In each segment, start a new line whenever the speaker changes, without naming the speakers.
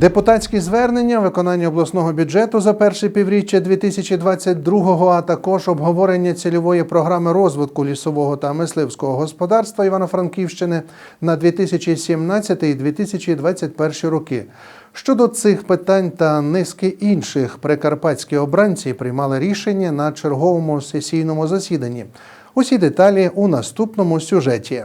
Депутатські звернення, виконання обласного бюджету за перше півріччя 2022-го, а також обговорення цільової програми розвитку лісового та мисливського господарства Івано-Франківщини на 2017 і 2021 роки. Щодо цих питань та низки інших прикарпатські обранці приймали рішення на черговому сесійному засіданні. Усі деталі у наступному сюжеті.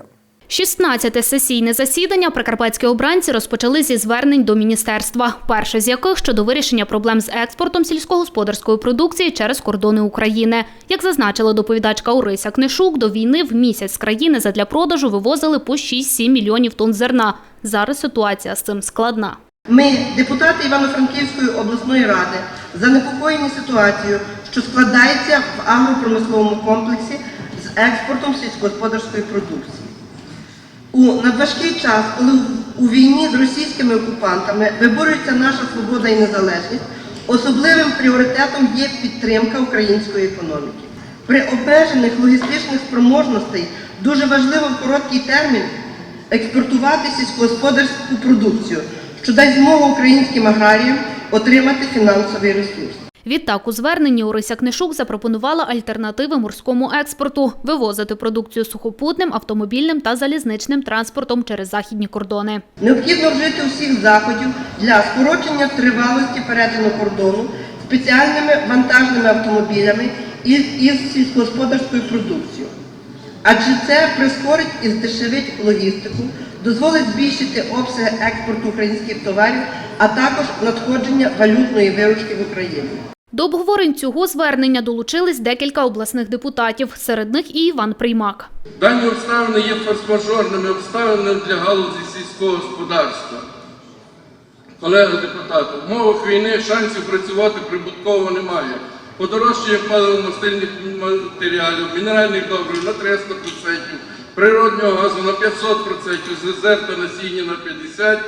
16-те сесійне засідання прикарпатські обранці розпочали зі звернень до міністерства. Перше з яких щодо вирішення проблем з експортом сільськогосподарської продукції через кордони України. Як зазначила доповідачка Орися Книшук, до війни в місяць з країни задля продажу вивозили по 6-7 мільйонів тонн зерна. Зараз ситуація з цим складна.
Ми, депутати Івано-Франківської обласної ради, занепокоєні ситуацією, що складається в агропромисловому комплексі з експортом сільськогосподарської продукції. У надважкий час, коли у війні з російськими окупантами виборюється наша свобода і незалежність, особливим пріоритетом є підтримка української економіки. При обмежених логістичних спроможностей дуже важливо в короткий термін експортувати сільськогосподарську продукцію, що дасть змогу українським аграріям отримати фінансовий ресурс.
Відтак у зверненні Орися Книшук запропонувала альтернативи морському експорту – вивозити продукцію сухопутним, автомобільним та залізничним транспортом через західні кордони.
Необхідно вжити всіх заходів для скорочення тривалості перетину кордону спеціальними вантажними автомобілями із, із сільськогосподарською продукцією. Адже це прискорить і здешевить логістику, дозволить збільшити обсяги експорту українських товарів, а також надходження валютної виручки в Україну.
До обговорень цього звернення долучились декілька обласних депутатів, серед них і Іван Приймак.
Дані обставини є форс-мажорними обставинами для галузі сільського господарства. Колеги депутати, в умовах війни шансів працювати прибутково немає. Подорожчання паливно-мастильних матеріалів, мінеральних добрив на 300%, природнього газу на 500%, з резерв насіння на 50%.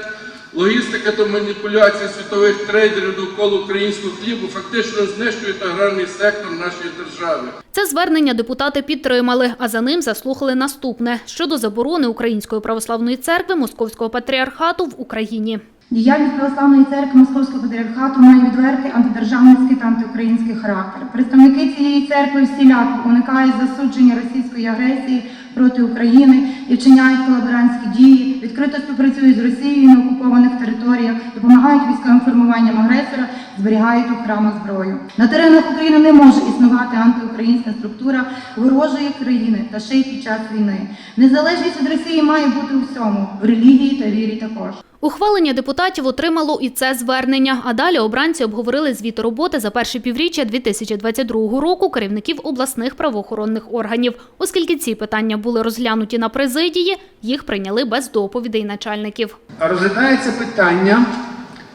Логістика та маніпуляція світових трейдерів довкола українського хлібу фактично знищують аграрний сектор нашої держави.
Це звернення депутати підтримали, а за ним заслухали наступне – щодо заборони Української православної церкви Московського патріархату в Україні.
Діяльність православної церкви Московського патріархату має відвертий антидержавницький та антиукраїнський характер. Представники цієї церкви всіляко уникають засудження російської агресії проти України і вчиняють колаборантські дії, відкрито співпрацюють з Росією на окупованих територіях, допомагають військовим формуванням агресора, зберігають у храмах зброю. На теренах України не може існувати антиукраїнська структура ворожої країни та ще й під час війни. Незалежність від Росії має бути у всьому в релігії та вірі також.
Ухвалення депутатів отримало і це звернення, а далі обранці обговорили звіт роботи за перше півріччя 2022 року керівників обласних правоохоронних органів. Оскільки ці питання були розглянуті на президії, їх прийняли без доповідей начальників.
Розглядається питання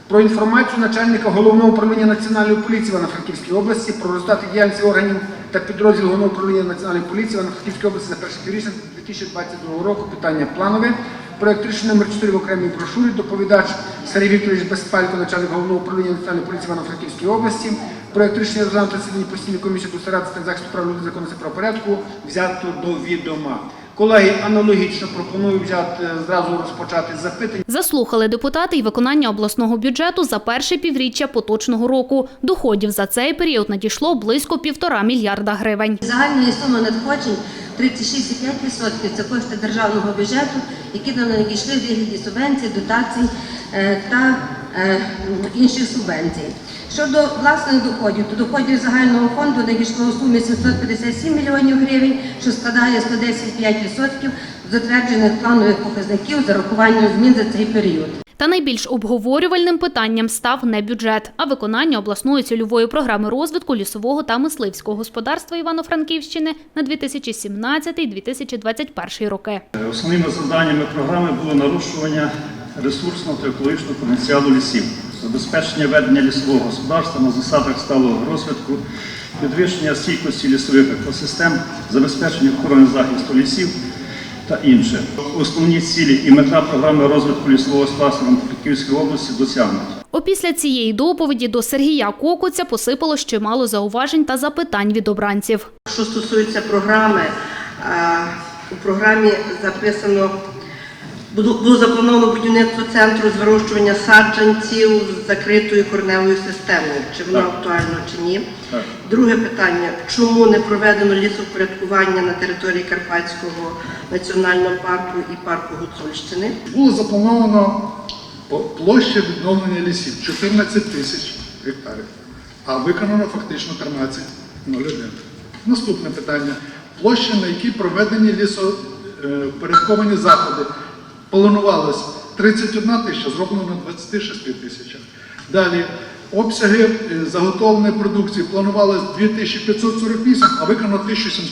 про інформацію начальника головного управління Національної поліції Івано-Франківській області про результати діяльності органів та підрозділів головного управління Національної поліції Івано-Франківській області за перше півріччя 2022 року. Питання планове. Проект рішення номер 4 в окремій брошурі. Доповідач Сергій Вікторович Безпалько, начальник головного управління Національної поліції Івано-Франківській області. Проект рішення розглянуто на засіданні постійної комісії Ради та захисту прав людини законності правопорядку взято до відома. Колеги, аналогічно пропоную взяти зразу розпочати з запитань.
Заслухали депутати й виконання обласного бюджету за перше півріччя поточного року. Доходів за цей період надійшло близько півтора мільярда гривень.
Загальної суми надходжень 36,5% це кошти державного бюджету, які нам надійшли в вигляді субвенцій, дотацій е, та е, інших субвенцій. Щодо власних доходів, то доходів загального фонду надійшло у сумі 757 мільйонів гривень, що складає 110,5% затверджених планових показників з зарахуванням змін за цей період.
Та найбільш обговорювальним питанням став не бюджет, а виконання обласної цільової програми розвитку лісового та мисливського господарства Івано-Франківщини на 2017-2021 роки.
Основними завданнями програми було нарощування ресурсного та екологічного потенціалу лісів, забезпечення ведення лісового господарства на засадах сталого розвитку, підвищення стійкості лісових екосистем, забезпечення охорони захисту лісів та інше. Основні цілі і мета програми розвитку лісового спасу в Франківській області досягнуті.
Опісля цієї доповіді до Сергія Кокоця посипало ще мало зауважень та запитань від обранців.
Що стосується програми, у програмі записано Було було заплановано будівництво центру з вирощування саджанців з закритою кореневою системою. Чи воно
Так.
актуально чи ні?
Так.
Друге питання: чому не проведено лісовпорядкування на території Карпатського національного парку і парку Гуцульщини?
Було заплановано площа відновлення лісів 14 тисяч гектарів, а виконано фактично 13,01. Наступне питання. Площа, на якій проведені лісопорядковані заходи, планувалось 31 тисяча, зроблено на 26 тисячах. Далі обсяги е, заготовленої продукції планувалось 2548, а виконано 1700.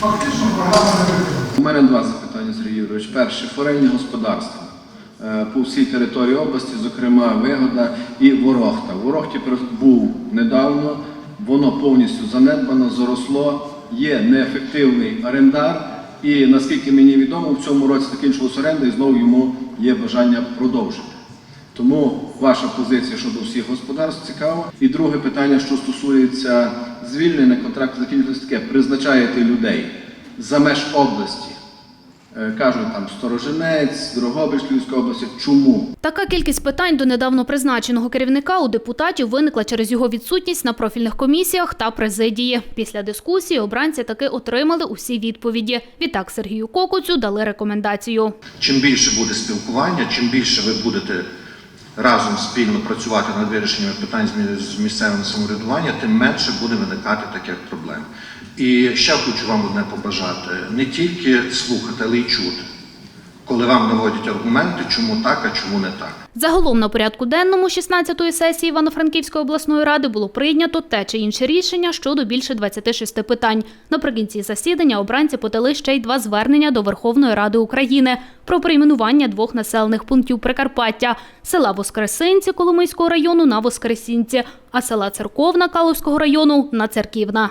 Фактично програма не виконана.
У мене два запитання, Сергій Юрійович. Перше, форельні господарства е, по всій території області, зокрема Вигода і Ворохта. Ворохті був недавно, воно повністю занедбано, заросло, є неефективний орендар. І наскільки мені відомо, в цьому році закінчилась оренда і знову йому є бажання продовжити. Тому ваша позиція щодо всіх господарств цікава. І друге питання, що стосується звільнення контракту, закінчилось таке, призначаєте людей за меж області. Е, Кажуть там Сторожинець, Дрогобич, Львівської області. Чому?
Така кількість питань до недавно призначеного керівника у депутатів виникла через його відсутність на профільних комісіях та президії. Після дискусії обранці таки отримали усі відповіді. Відтак Сергію Кокуцю дали рекомендацію.
Чим більше буде спілкування, чим більше ви будете разом спільно працювати над вирішенням питань з місцевим самоврядуванням, тим менше буде виникати таких проблем. І ще хочу вам одне побажати: не тільки слухати, але й чути, коли вам наводять аргументи, чому так, а чому не так.
Загалом на порядку денному 16-ї сесії Івано-Франківської обласної ради було прийнято те чи інше рішення щодо більше 26 питань. Наприкінці засідання обранці подали ще й два звернення до Верховної Ради України про перейменування двох населених пунктів Прикарпаття – села Воскресинці Коломийського району на Воскресінці, а села Церковна Калузького району на Церківна.